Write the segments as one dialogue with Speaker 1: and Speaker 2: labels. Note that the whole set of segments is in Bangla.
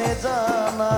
Speaker 1: আছে জানা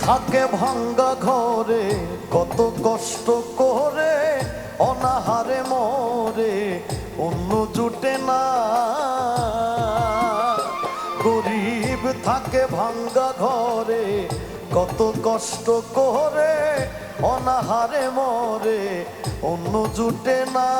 Speaker 1: থাকে ভাঙ্গা ঘরে, কত কষ্ট করে, অনাহারে মরে, অন্য জুটে না। গরিব থাকে ভাঙ্গা ঘরে, কত কষ্ট করে, অনাহারে মরে, অন্য জুটে না।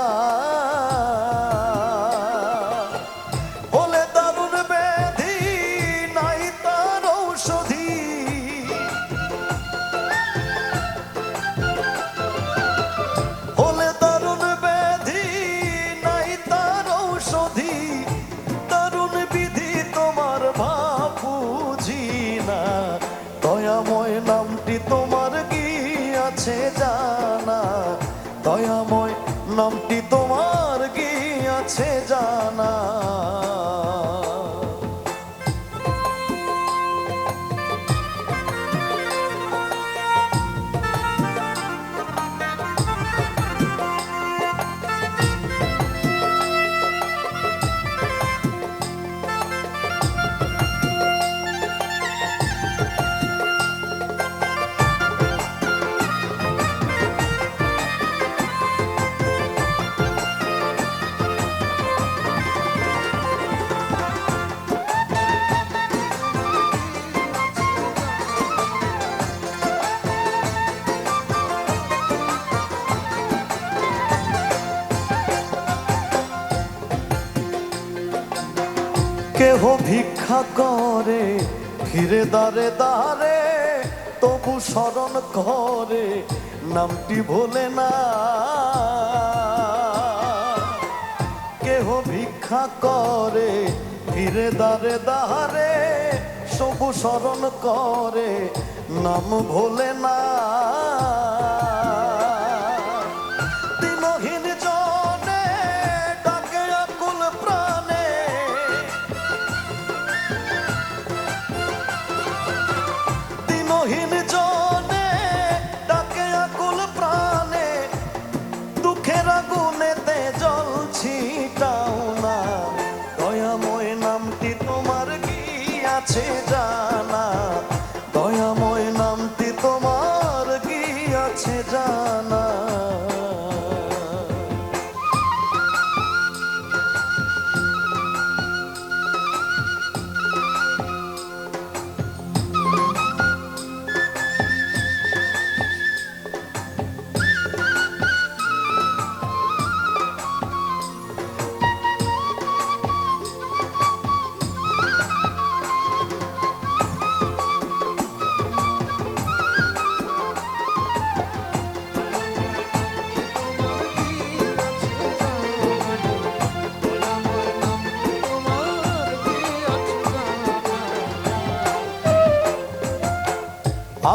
Speaker 1: তোমার কি আছে জানা? দয়াময় নামটি তোমার কি আছে জানা? কেহ ভিক্ষা করে, ফিরে দারে দারে তবু স্মরণ করে, নামটি ভোলে না। কেহ ভিক্ষা করে, ফিরে দারে দারে সবু স্মরণ করে, নাম ভোলে না।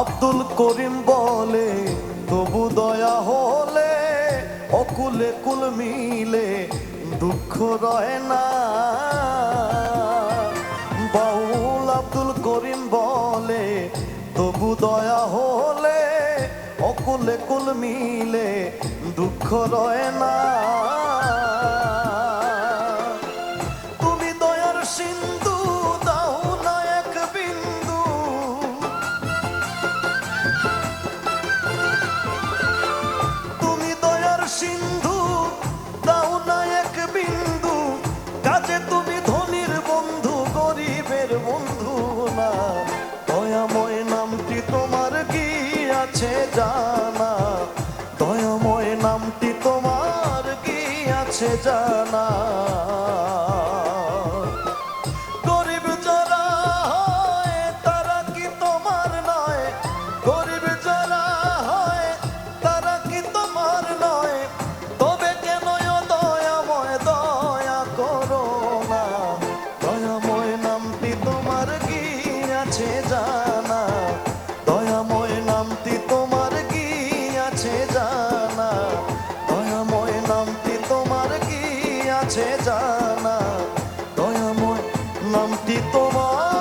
Speaker 1: আব্দুল করিম বলে, তবু দয়া হলে, অকুলে কুল মিলে, দুঃখ রয় না। বাউল আব্দুল করিম বলে, তবু দয়া হলে, অকুলে কুল মিলে, দুঃখ রয় না। কাজে তুমি ধনির বন্ধু, গরিবের বন্ধু না। দয়াময় নামটি তোমার কি আছে জানা? দয়াময় নামটি তোমার কি আছে জানা? amor.